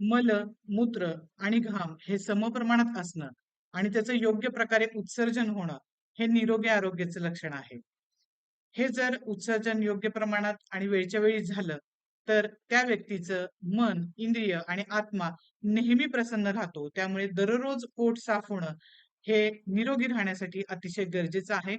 मल, मूत्र आणि घाम हे समप्रमाणात असणं आणि त्याचं योग्य प्रकारे उत्सर्जन होणं हे निरोगी आरोग्याचं लक्षण आहे. हे जर उत्सर्जन योग्य प्रमाणात आणि वेळच्या वेळी झालं, तर त्या व्यक्तीचं मन, इंद्रिय आणि आत्मा नेहमी प्रसन्न राहतो. त्यामुळे दररोज पोट साफ होणं हे निरोगी राहण्यासाठी अतिशय गरजेचं आहे.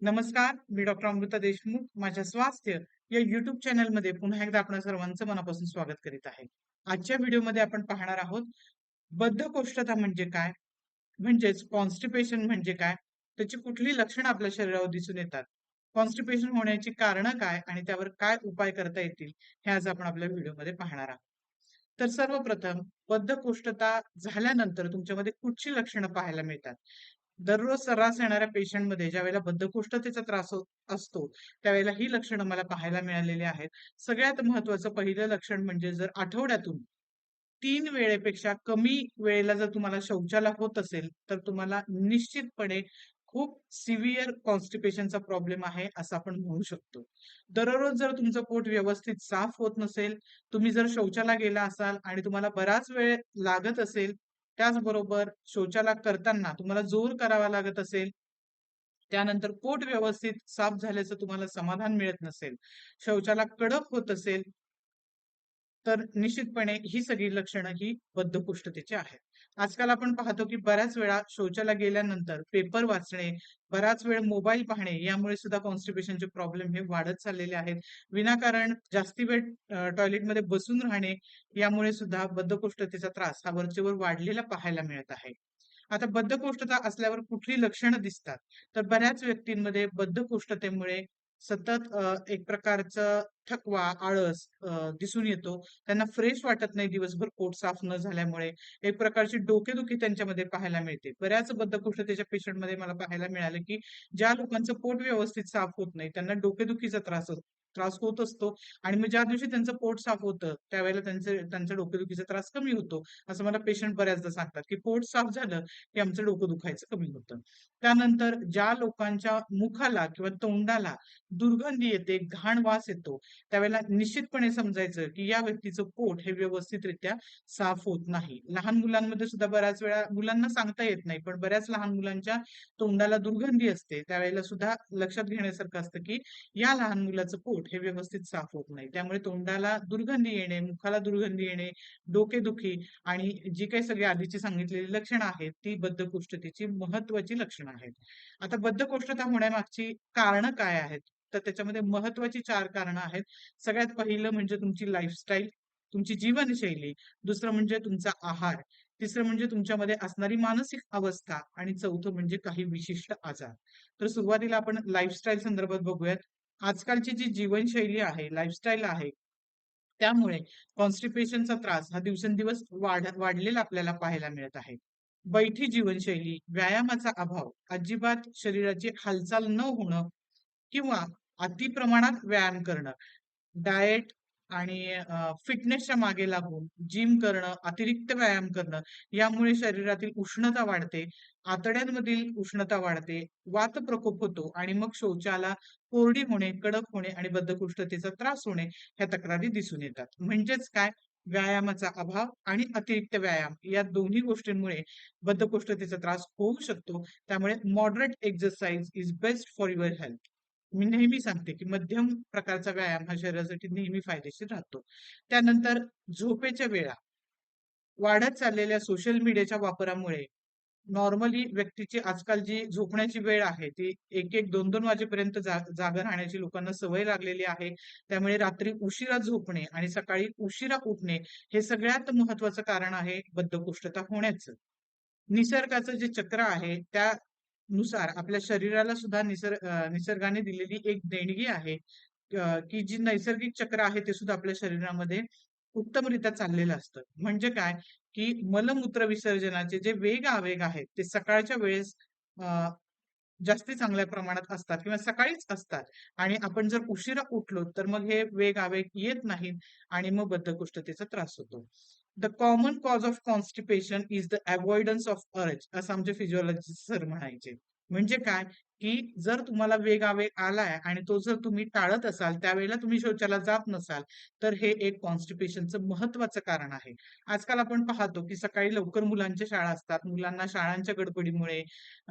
नमस्कार, मी डॉक्टर अमृता देशमुख. माझ्या स्वास्थ्य या युट्यूब चॅनलमध्ये पुन्हा एकदा आपण सर्वांचं मनापासून स्वागत करीत आहे. आजच्या व्हिडिओमध्ये आपण पाहणार आहोत बद्धकोष्ठता म्हणजे काय? म्हणजेच कॉन्स्टिपेशन म्हणजे काय? त्याची कुठली लक्षणं आपल्या शरीरावर दिसून येतात? कॉन्स्टिपेशन होण्याची कारणं काय आणि त्यावर काय उपाय करता येतील? हे आज आपण आपल्या व्हिडिओमध्ये पाहणार आहोत. तर सर्वप्रथम बद्धकोष्ठता झाल्यानंतर तुमच्यामध्ये कुठची लक्षणं पाहायला मिळतात? दररोज सर्रास येणाऱ्या पेशंटमध्ये ज्यावेळेला बद्धकोष्ठतेचा त्रास होत असतो, त्यावेळेला ही लक्षणं मला पाहायला मिळालेली आहेत. सगळ्यात महत्त्वाचं पहिलं लक्षण म्हणजे जर आठवड्यातून तीन वेळेपेक्षा कमी वेळेला जर तुम्हाला शौचाला होत असेल, तर तुम्हाला निश्चितपणे खूप सिव्हिअर कॉन्स्टिपेशनचा प्रॉब्लेम आहे, असं आपण म्हणू शकतो. दररोज जर तुमचं पोट व्यवस्थित साफ होत नसेल, तुम्ही जर शौचाला गेला असाल आणि तुम्हाला बराच वेळ लागत असेल, त्याचबरोबर शौचाला करताना तुम्हाला जोर करावा लागत असेल, त्यानंतर पोट व्यवस्थित साफ झाल्याचं तुम्हाला समाधान मिळत नसेल, शौचाला कडक होत असेल, तर निश्चितपणे ही सगळी लक्षणं ही बद्धकोष्ठतेची आहेत. आजकाल आपण पाहतो की बऱ्याच वेळा शौचाला गेल्यानंतर पेपर वाचणे, बराच वेळ मोबाईल पाहणे यामुळे सुद्धा कॉन्स्टिपेशनचे प्रॉब्लेम हे वाढत चाललेले आहेत. विनाकारण जास्ती वेळ टॉयलेटमध्ये बसून राहणे यामुळे सुद्धा बद्धकोष्ठतेचा त्रास हा वरचेवर वाढलेला पाहायला मिळत आहे. आता बद्धकोष्ठता असल्यावर कुठली लक्षणं दिसतात? तर बऱ्याच व्यक्तींमध्ये बद्धकोष्ठतेमुळे सतत एक प्रकारचं थकवा, आळस दिसून येतो. त्यांना फ्रेश वाटत नाही दिवसभर पोट साफ न झाल्यामुळे. एक प्रकारची डोकेदुखी त्यांच्यामध्ये पाहायला मिळते. बऱ्याच बद्धकोष्ठतेच्या पेशंटमध्ये मला पाहायला मिळालं, की ज्या लोकांचं पोट व्यवस्थित साफ होत नाही, त्यांना डोकेदुखीचा त्रास होतो त्रास होत असतो आणि मग ज्या दिवशी त्यांचं पोट साफ होतं, त्यावेळेला त्यांचे त्यांच्या डोकेदुखीचा त्रास कमी होतो. असं मला पेशंट बऱ्याचदा सांगतात, की पोट साफ झालं, की आमचं डोकं दुखायचं कमी होतं. त्यानंतर ज्या लोकांच्या मुखाला किंवा तोंडाला दुर्गंधी येते, घाण वास येतो, त्यावेळेला निश्चितपणे समजायचं, की या व्यक्तीचं पोट हे व्यवस्थितरित्या साफ होत नाही. लहान मुलांमध्ये सुद्धा बऱ्याच वेळा मुलांना सांगता येत नाही, पण बऱ्याच लहान मुलांच्या तोंडाला दुर्गंधी असते. त्यावेळेला सुद्धा लक्षात घेण्यासारखं असतं, की या लहान मुलाचं पोट हे व्यवस्थित साफ होत नाही. त्यामुळे तोंडाला दुर्गंधी येणे, मुखाला दुर्गंधी येणे, डोकेदुखी आणि जी काही सगळी आधीची सांगितलेली लक्षणं आहेत, ती बद्धकोष्ठतेची महत्वाची लक्षणं आहेत. आता बद्धकोष्ठता होण्यामागची कारणं काय आहेत? तर त्याच्यामध्ये महत्वाची चार कारणं आहेत. सगळ्यात पहिलं म्हणजे तुमची लाईफस्टाईल, तुमची जीवनशैली, दुसरं म्हणजे तुमचा आहार, तिसरं म्हणजे तुमच्यामध्ये असणारी मानसिक अवस्था आणि चौथं म्हणजे काही विशिष्ट आजार. तर सुरुवातीला आपण लाईफस्टाईल संदर्भात बघूयात. आजकालची जी जीवनशैली आहे, लाईफस्टाईल आहे, त्यामुळे कॉन्स्टिपेशनचा त्रास हा दिवसेंदिवस वाढ वाढलेला आपल्याला पाहायला मिळत आहे. बैठी जीवनशैली, व्यायामाचा अभाव, अजिबात शरीराची हालचाल न होणं किंवा अति प्रमाणात व्यायाम करणं, डाएट आणि फिटनेसच्या मागे लागून जिम करणं, अतिरिक्त व्यायाम करणं, यामुळे शरीरातील उष्णता वाढते, आतड्यांमधील उष्णता वाढते, वात प्रकोप होतो आणि मग शौचाला कोरडी होणे, कडक होणे आणि बद्धकोष्ठतेचा त्रास होणे ह्या तक्रारी दिसून येतात. म्हणजेच काय? व्यायामाचा अभाव आणि अतिरिक्त व्यायाम या दोन्ही गोष्टींमुळे बद्धकोष्ठतेचा त्रास होऊ शकतो. त्यामुळे moderate exercise is best for your health. मी नेहमी सांगते, की मध्यम प्रकारचा व्यायाम हा शरीरासाठी नेहमी फायदेशीर राहतो. त्यानंतर झोपेच्या वेळा, वाढत चाललेल्या सोशल मीडियाच्या वापरामुळे नॉर्मली व्यक्तीची आजकाल जी झोपण्याची वेळ आहे, ती 1-1, 2-2 वाजेपर्यंत जा जागा राहण्याची लोकांना सवय लागलेली आहे. त्यामुळे रात्री उशिरा झोपणे आणि सकाळी उशिरा उठणे हे सगळ्यात महत्वाचं कारण आहे बद्धकोष्ठता होण्याचं. निसर्गाचं जे चक्र आहे, त्या नुसार आपल्या शरीराला सुद्धा निसर्ग निसर्गाने दिलेली एक देणगी आहे, की जी नैसर्गिक चक्र आहे ते सुद्धा आपल्या शरीरामध्ये उत्तमरित्या चाललेलं असतं. म्हणजे काय? की मलमूत्र विसर्जनाचे जे वेग-आवेग आहेत, ते सकाळच्या वेळेस जास्ती चांगल्या प्रमाणात असतात किंवा सकाळीच असतात आणि आपण जर उशिरा उठलो, तर मग हे वेग-आवेग येत नाहीत आणि मग बद्धकोष्ठतेचा त्रास होतो. The common cause of constipation is the avoidance of urge असं आमचे फिजिओलॉजिस्ट सर म्हणायचे. म्हणजे काय? की जर तुम्हाला वेग आवेग आलाय आणि तो जर तुम्ही टाळत असाल, त्यावेळेला तुम्ही शौचाला जात नसाल, तर हे एक कॉन्स्टिपेशनचं महत्वाचं कारण आहे. आजकाल आपण पाहतो, की सकाळी लवकर मुलांच्या शाळा असतात. मुलांना शाळांच्या गडबडीमुळे,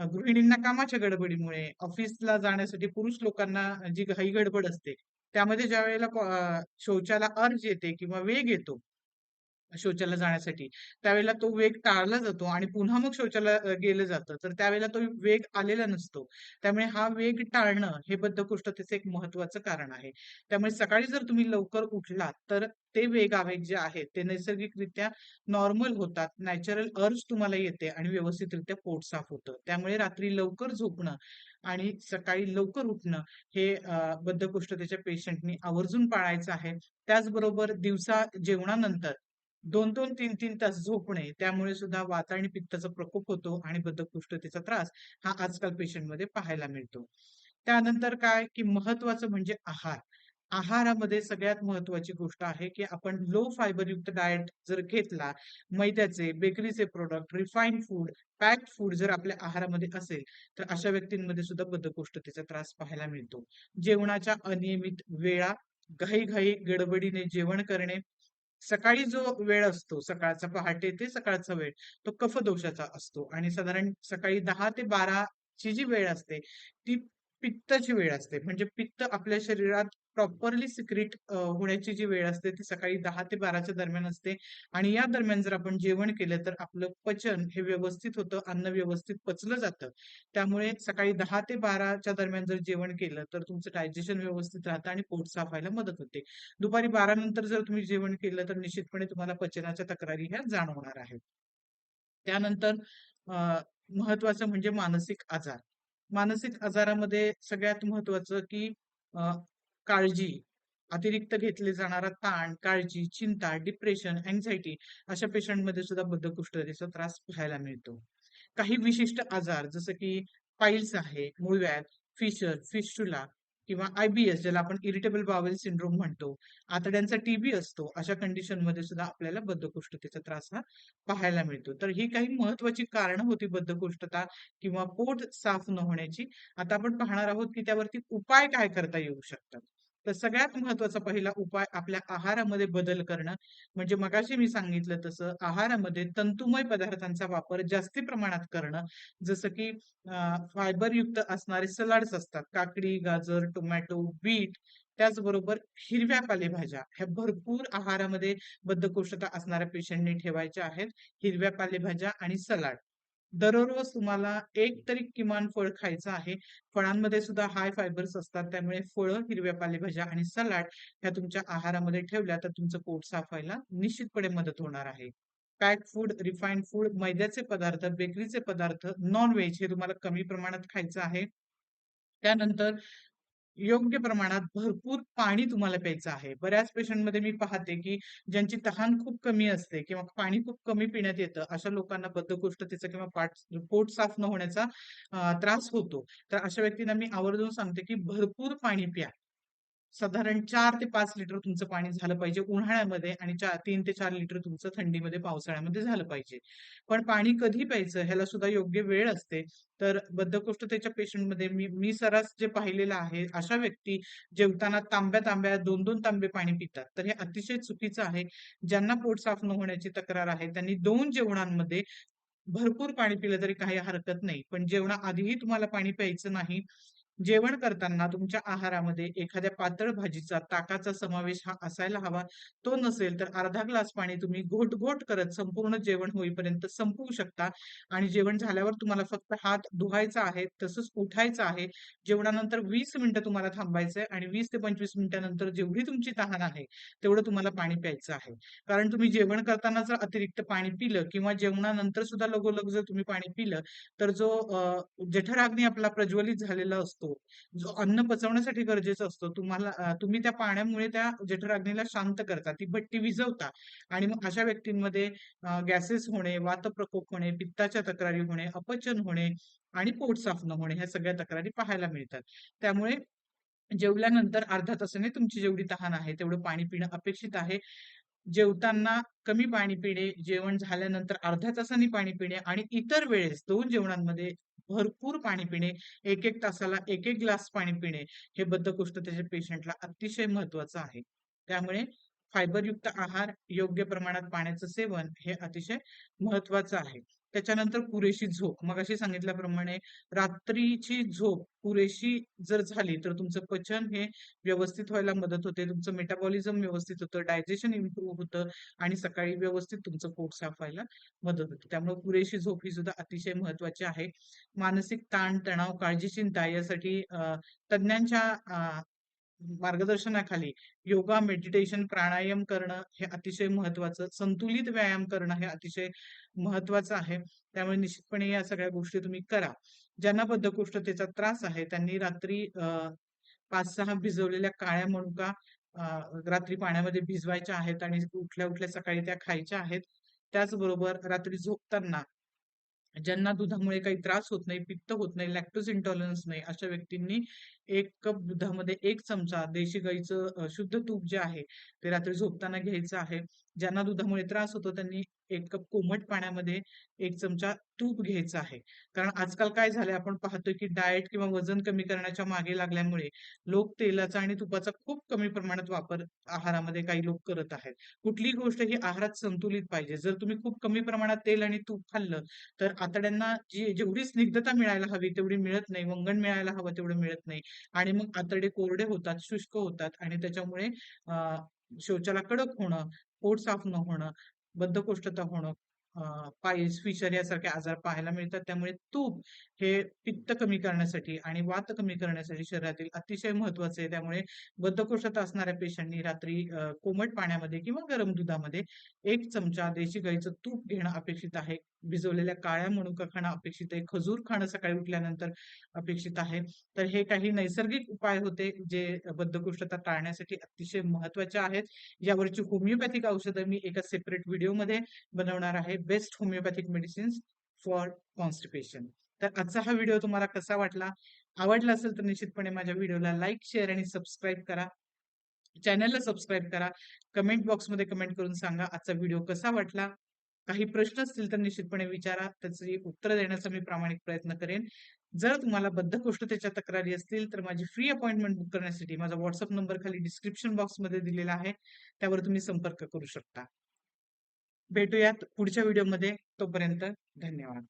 गृहिणींना कामाच्या गडबडीमुळे, ऑफिसला जाण्यासाठी पुरुष लोकांना जी घाई-गडबड असते, त्यामध्ये ज्या वेळेला शौचाला अर्ज येते किंवा वेग येतो शौचाला जाण्यासाठी. त्यावेळेला तो वेग टाळला जातो आणि पुन्हा मग शौचाला गेलं जातं. तर त्यावेळेला तो वेग आलेला नसतो. त्यामुळे हा वेग टाळणं हे बद्धकोष्ठतेचं एक महत्त्वाचं कारण आहे. त्यामुळे सकाळी जर तुम्ही लवकर उठलात, तर ते वेग आवेग जे आहेत ते नैसर्गिकरित्या नॉर्मल होतात. नॅचरल अर्ज तुम्हाला येते आणि व्यवस्थितरित्या पोट साफ होतं. त्यामुळे रात्री लवकर झोपणं आणि सकाळी लवकर उठणं हे बद्धकोष्ठतेच्या पेशंटनी आवर्जून पाळायचं आहे. त्याचबरोबर दिवसा जेवणानंतर 2-2, 3-3 तास झोपणे, त्यामुळे सुद्धा वात आणि पित्ताचा प्रकोप होतो आणि बद्धकोष्ठतेचा त्रास हा आजकाल पेशंटमध्ये पाहायला मिळतो. त्यानंतर काय, की महत्वाचं म्हणजे आहार. आहारामध्ये सगळ्यात महत्त्वाची गोष्ट आहे, की आपण लो फायबरयुक्त डायट जर घेतला, मैद्याचे, बेकरीचे product refine food, packed food जर आपल्या आहारामध्ये असेल, तर अशा व्यक्तींमध्ये सुद्धा बद्धकोष्ठतेचा त्रास पाहायला मिळतो. जेवणाच्या अनियमित वेळा, घाई-घाई, गडबडीने जेवण करणे, सकाळी जो वेळ असतो, सकाळचा पहाटे ते सकाळचा वेळ, तो कफ दोषाचा असतो आणि साधारण सकाळी दहा ते 12 ची जी वेळ असते, ती पित्ताची वेळ असते. म्हणजे पित्त आपल्या शरीरात प्रॉपरली सिक्रीट होण्याची जी वेळ असते, ती सकाळी दहा ते बाराच्या दरम्यान असते आणि या दरम्यान जर आपण जेवण केलं, तर आपलं पचन हे व्यवस्थित होतं, अन्न व्यवस्थित पचलं जातं. त्यामुळे सकाळी दहा ते बाराच्या दरम्यान जर जेवण केलं, तर तुमचं डायजेशन व्यवस्थित राहतं आणि पोट साफ व्हायला मदत होते. दुपारी 12 नंतर जर तुम्ही जेवण केलं, तर निश्चितपणे तुम्हाला पचनाच्या तक्रारी ह्या जाणवणार आहेत. त्यानंतर महत्वाचं म्हणजे मानसिक आजार. मानसिक आजारामध्ये सगळ्यात महत्वाचं की काळजी, अतिरिक्त घेतले जाणारा ताण, काळजी, चिंता, डिप्रेशन, अँझायटी अशा पेशंटमध्ये सुद्धा बद्धकोष्ठतेचा त्रास पाहायला मिळतो. काही विशिष्ट आजार जसं की पाईल्स आहे, मूळव्याध, फिशर, फिस्टुला किंवा आय-बी-एस ज्याला आपण इरिटेबल बावेल सिंड्रोम म्हणतो. आतड्यांचा टीबी असतो. अशा कंडिशनमध्ये सुद्धा आपल्याला बद्धकोष्ठतेचा त्रास हा पाहायला मिळतो. तर ही काही महत्त्वाची कारण होती बद्धकोष्ठता किंवा पोट साफ न होण्याची. आता आपण पाहणार आहोत, की त्यावरती उपाय काय करता येऊ शकतात. तर सगळ्यात महत्त्वाचा पहिला उपाय आपल्या आहारामध्ये बदल करणं. म्हणजे मगाशी मी सांगितलं तसं आहारामध्ये तंतुमय पदार्थांचा वापर जास्ती प्रमाणात करणं. जसं की फायबरयुक्त असणारे सलाड्स असतात. काकडी, गाजर, टोमॅटो, बीट त्याचबरोबर हिरव्या पालेभाज्या ह्या भरपूर आहारामध्ये बद्धकोष्ठता असणाऱ्या पेशंटनी ठेवायच्या आहेत. हिरव्या पालेभाज्या आणि सलाड. दररोज तुम्हाला एक तरी किमान फळ खायचं आहे. फळांमध्ये सुद्धा हाय फायबर्स असतात. त्यामुळे फळं, हिरव्या पालेभाज्या आणि सलाड ह्या तुमच्या आहारामध्ये ठेवल्या तर तुमचं पोट साफ व्हायला निश्चितपणे मदत होणार आहे. पॅक फूड, रिफाईंड फूड, मैद्याचे पदार्थ, बेकरीचे पदार्थ, नॉन-व्हेज हे तुम्हाला कमी प्रमाणात खायचं आहे. त्यानंतर योग्य प्रमाणात भरपूर पाणी तुम्हाला प्यायचं आहे. बऱ्याच पेशंटमध्ये मी पाहते, की ज्यांची तहान खूप कमी असते किंवा पाणी खूप कमी पिण्यात येतं, अशा लोकांना बद्धकोष्ठतेचा किंवा पाठ पोट साफ न होण्याचा त्रास होतो. तर अशा व्यक्तींना मी आवर्जून सांगते, की भरपूर पाणी प्या. साधारण चार ते पाच लिटर तुमचं पाणी झालं पाहिजे उन्हाळ्यामध्ये आणि चार तीन ते चार लिटर तुमचं थंडीमध्ये, पावसाळ्यामध्ये झालं पाहिजे. पण पाणी कधी प्यायचं ह्याला सुद्धा योग्य वेळ असते. तर बद्धकोष्ठतेच्या पेशंटमध्ये मी मी सर्रास जे पाहिलेलं आहे, अशा व्यक्ती जेवताना तांब्या-तांब्या, 2-2 तांबे पाणी पितात. तर हे अतिशय चुकीचं आहे. ज्यांना पोट साफ न होण्याची तक्रार आहे, त्यांनी दोन जेवणांमध्ये भरपूर पाणी पिलं तरी काही हरकत नाही. पण जेवणा आधीही तुम्हाला पाणी प्यायचं नाही. जेवण करताना तुमच्या आहारामध्ये एखाद्या पातळ भाजीचा, ताकाचा समावेश हा असायला हवा. तो नसेल तर अर्धा ग्लास पाणी तुम्ही घोट-घोट करत संपूर्ण जेवण होईपर्यंत संपवू शकता आणि जेवण झाल्यावर तुम्हाला फक्त हात धुवायचा आहे, तसंच उठायचं आहे. जेवणानंतर वीस मिनिटं तुम्हाला थांबायचंय आणि वीस ते 25 मिनिटानंतर जेवढी तुमची तहान आहे, तेवढं तुम्हाला पाणी प्यायचं आहे. कारण तुम्ही जेवण करताना जर अतिरिक्त पाणी पिलं किंवा जेवणानंतर सुद्धा लगोलग जर तुम्ही पाणी पिलं, तर जो जठराग्नी आपला प्रज्वलित झालेला असतो, जो अन्न पचवण्यासाठी गरजेचा असतो, तुम्हाला तुम्ही त्या पाण्यामुळे त्या जठराग्नीला शांत करता, ती भट्टी विझवता आणि मग अशा व्यक्तींमध्ये गॅसेस होणे, वातप्रकोप होणे, पित्ताच्या तक्रारी होणे, अपचन होणे आणि पोट साफ न होणे ह्या सगळ्या तक्रारी पाहायला मिळतात. त्यामुळे जेवल्यानंतर अर्ध्या तासाने तुमची जेवढी तहान आहे, तेवढं पाणी पिणं अपेक्षित आहे. जेवताना कमी पाणी पिणे, जेवण झाल्यानंतर अर्ध्या तासाने पाणी पिणे आणि इतर वेळेस दोन जेवणांमध्ये भरपूर पाणी पिणे एक एक तासाला एक एक ग्लास पाणी पिणे हे बद्धकोष्ठतेच्या पेशंटला अतिशय महत्वाचं आहे. त्यामुळे फायबरयुक्त आहार योग्य प्रमाणात पाण्याचं सेवन हे अतिशय महत्वाचं आहे. त्याच्यानंतर पुरेशी झोप. मग अशी सांगितल्याप्रमाणे रात्रीची झोप पुरेशी जर झाली तर तुमचं पचन हे व्यवस्थित व्हायला मदत होते. तुमचं मेटाबॉलिझम व्यवस्थित होतं डायजेशन इम्प्रूव्ह होतं आणि सकाळी व्यवस्थित तुमचं पोट साफ व्हायला मदत होते. त्यामुळे पुरेशी झोप ही सुद्धा अतिशय महत्वाची आहे. मानसिक ताण तणाव काळजी चिंता यासाठी तज्ञांच्या मार्गदर्शनाखाली योगा मेडिटेशन प्राणायाम करणं हे अतिशय महत्वाचं संतुलित व्यायाम करणं हे अतिशय महत्वाचं आहे. त्यामुळे निश्चितपणे या सगळ्या गोष्टी तुम्ही करा. ज्यांना बद्धकोष्ठतेचा त्रास आहे त्यांनी रात्री पाच सहा भिजवलेल्या काळ्या मनुका रात्री पाण्यामध्ये भिजवायच्या आहेत आणि उठल्या उठल्या सकाळी त्या खायच्या आहेत. त्याचबरोबर रात्री झोपताना ज्यांना दुधामुळे काही त्रास होत नाही पित्त होत नाही लॅक्टोज इंटॉलरन्स नाही अशा व्यक्तींनी एक कप दुधामध्ये एक चमचा देशी गाईचं शुद्ध तूप जे आहे ते रात्री झोपताना घ्यायचं आहे. ज्यांना दुधामुळे त्रास होतो त्यांनी एक कप कोमट पाण्यामध्ये एक चमचा तूप घ्यायचा आहे. कारण आजकाल काय झालंय आपण पाहतोय की डाएट किंवा वजन कमी करण्याच्या मागे लागल्यामुळे लोक तेलाचा आणि तुपाचा खूप कमी प्रमाणात वापर आहारामध्ये काही लोक करत आहेत. कुठलीही गोष्ट ही आहारात संतुलित पाहिजे. जर तुम्ही खूप कमी प्रमाणात तेल आणि तूप खाल्लं तर आतड्यांना जी जेवढी स्निग्धता मिळायला हवी तेवढी मिळत नाही. वंगण मिळायला हवं तेवढं मिळत नाही. आणि मग आतडे कोरडे होतात शुष्क होतात आणि त्याच्यामुळे शौचाला कडक होणं पोट साफ न होणं बद्धकोष्ठता होणं पायल्स फिशर यासारखे आजार पाहायला मिळतात. त्यामुळे तूप हे पित्त कमी करण्यासाठी आणि वात कमी करण्यासाठी शरीरातील अतिशय महत्त्वाचे आहे. त्यामुळे बद्धकोष्ठता असणाऱ्या पेशंटनी रात्री कोमट पाण्यामध्ये किंवा गरम दुधामध्ये एक चमचा देशी गाईचं तूप घेणं अपेक्षित आहे. भिजवलेल्या काळ्या मनुका खाणं अपेक्षित आहे. खजूर खाणं सकाळी उठल्यानंतर अपेक्षित आहे. तर हे काही नैसर्गिक उपाय होते जे बद्धकोष्ठता टाळण्यासाठी अतिशय महत्त्वाचे आहेत. यावरची होमिओपॅथिक औषधं मी एका सेपरेट व्हिडिओमध्ये बनवणार आहे. Best homeopathic medicines for constipation तर आजचा हा व्हिडिओ तुम्हाला कसा वाटला? आवडला असेल तर निश्चितपणे माझ्या व्हिडिओला लाईक शेअर आणि सबस्क्राईब करा. चॅनलला सबस्क्राईब करा. कमेंट बॉक्समध्ये कमेंट करून सांगा आजचा व्हिडिओ कसा वाटला? काही प्रश्न असतील तर निश्चितपणे विचारा. त्याचे उत्तर देण्याचा मी प्रामाणिक प्रयत्न करेन. जर तुम्हाला बद्धकोष्ठतेच्या तक्रारी असतील तर माझी फ्री अपॉइंटमेंट बुक करण्यासाठी माझा व्हॉट्सअप नंबर खाली डिस्क्रिप्शन बॉक्समध्ये दिलेला आहे. त्यावर तुम्ही संपर्क करू शकता. भेटूयात पुढच्या व्हिडिओमध्ये तोपर्यंत धन्यवाद.